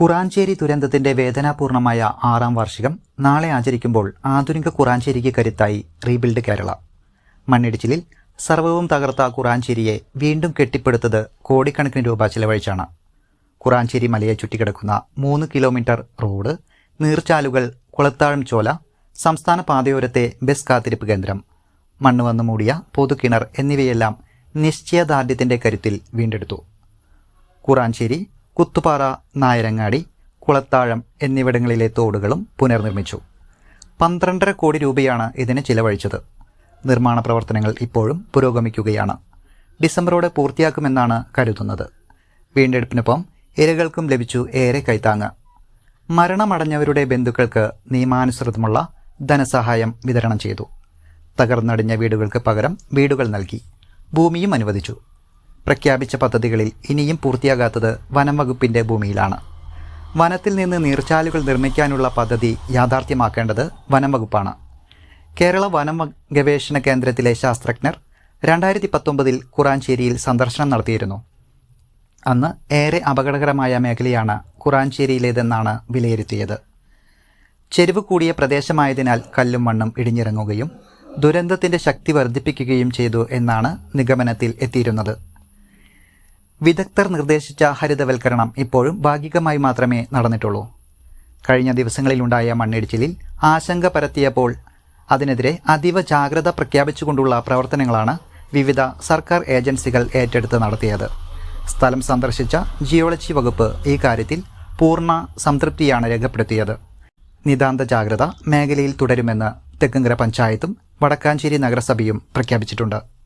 കുറാഞ്ചേരി ദുരന്തത്തിന്റെ വേദനാപൂർണമായ ആറാം വാർഷികം നാളെ ആചരിക്കുമ്പോൾ ആധുനിക കുറാഞ്ചേരിക്ക് കരുത്തായി റീബിൽഡ് കേരള. മണ്ണിടിച്ചിലിൽ സർവവും തകർത്ത കുറാഞ്ചേരിയെ വീണ്ടും കെട്ടിപ്പടുത്തത് കോടിക്കണക്കിന് രൂപ ചിലവഴിച്ചാണ്. കുറാഞ്ചേരി മലയെ ചുറ്റിക്കിടക്കുന്ന മൂന്ന് കിലോമീറ്റർ റോഡ് നീർച്ചാലുകൾ കുളത്താഴം ചോല സംസ്ഥാന പാതയോരത്തെ ബസ് കാത്തിരിപ്പ് കേന്ദ്രം മണ്ണ് വന്നു മൂടിയ പൊതുകിണർ എന്നിവയെല്ലാം നിശ്ചയദാർഢ്യത്തിന്റെ കരുത്തിൽ വീണ്ടെടുത്തു. കുറാഞ്ചേരി കുത്തുപാറ നായരങ്ങാടി കുളത്താഴം എന്നിവിടങ്ങളിലെ തോടുകളും പുനർനിർമ്മിച്ചു. പന്ത്രണ്ടര കോടി രൂപയാണ് ഇതിന് ചിലവഴിച്ചത്. നിർമ്മാണ പ്രവർത്തനങ്ങൾ ഇപ്പോഴും പുരോഗമിക്കുകയാണ്. ഡിസംബറോടെ പൂർത്തിയാക്കുമെന്നാണ് കരുതുന്നത്. വീണ്ടെടുപ്പിനൊപ്പം ഇരകൾക്കും ലഭിച്ചു ഏറെ കൈത്താങ്ങ്. മരണമടഞ്ഞവരുടെ ബന്ധുക്കൾക്ക് നിയമാനുസൃതമുള്ള ധനസഹായം വിതരണം ചെയ്തു. തകർന്നടിഞ്ഞ വീടുകൾക്ക് പകരം വീടുകൾ നൽകി. ഭൂമിയും അനുവദിച്ചു. പ്രഖ്യാപിച്ച പദ്ധതികളിൽ ഇനിയും പൂർത്തിയാകാത്തത് വനം വകുപ്പിന്റെ ഭൂമിയിലാണ്. വനത്തിൽ നിന്ന് നീർച്ചാലുകൾ നിർമ്മിക്കാനുള്ള പദ്ധതി യാഥാർത്ഥ്യമാക്കേണ്ടത് വനം വകുപ്പാണ്. കേരള വനം ഗവേഷണ കേന്ദ്രത്തിലെ ശാസ്ത്രജ്ഞർ രണ്ടായിരത്തി പത്തൊമ്പതിൽ കുറാഞ്ചേരിയിൽ സന്ദർശനം നടത്തിയിരുന്നു. അന്ന് ഏറെ അപകടകരമായ മേഖലയാണ് കുറാഞ്ചേരിയിലേതെന്നാണ് വിലയിരുത്തിയത്. ചെരുവ് കൂടിയ പ്രദേശമായതിനാൽ കല്ലും മണ്ണും ഇടിഞ്ഞിറങ്ങുകയും ദുരന്തത്തിന്റെ ശക്തി വർദ്ധിപ്പിക്കുകയും ചെയ്തു എന്നാണ് നിഗമനത്തിൽ എത്തിയിരുന്നത്. വിദഗ്ധർ നിർദ്ദേശിച്ച ഹരിതവൽക്കരണം ഇപ്പോഴും ഭാഗികമായി മാത്രമേ നടന്നിട്ടുള്ളൂ. കഴിഞ്ഞ ദിവസങ്ങളിലുണ്ടായ മണ്ണിടിച്ചിലിൽ ആശങ്ക പരത്തിയപ്പോൾ അതിനെതിരെ അതീവ ജാഗ്രത പ്രഖ്യാപിച്ചുകൊണ്ടുള്ള പ്രവർത്തനങ്ങളാണ് വിവിധ സർക്കാർ ഏജൻസികൾ ഏറ്റെടുത്ത് നടത്തിയത്. സ്ഥലം സന്ദർശിച്ച ജിയോളജി വകുപ്പ് ഈ കാര്യത്തിൽ പൂർണ സംതൃപ്തിയാണ് രേഖപ്പെടുത്തിയത്. നിതാന്ത ജാഗ്രത മേഖലയിൽ തുടരുമെന്ന് തെക്കുംകര പഞ്ചായത്തും വടക്കാഞ്ചേരി നഗരസഭയും പ്രഖ്യാപിച്ചിട്ടുണ്ട്.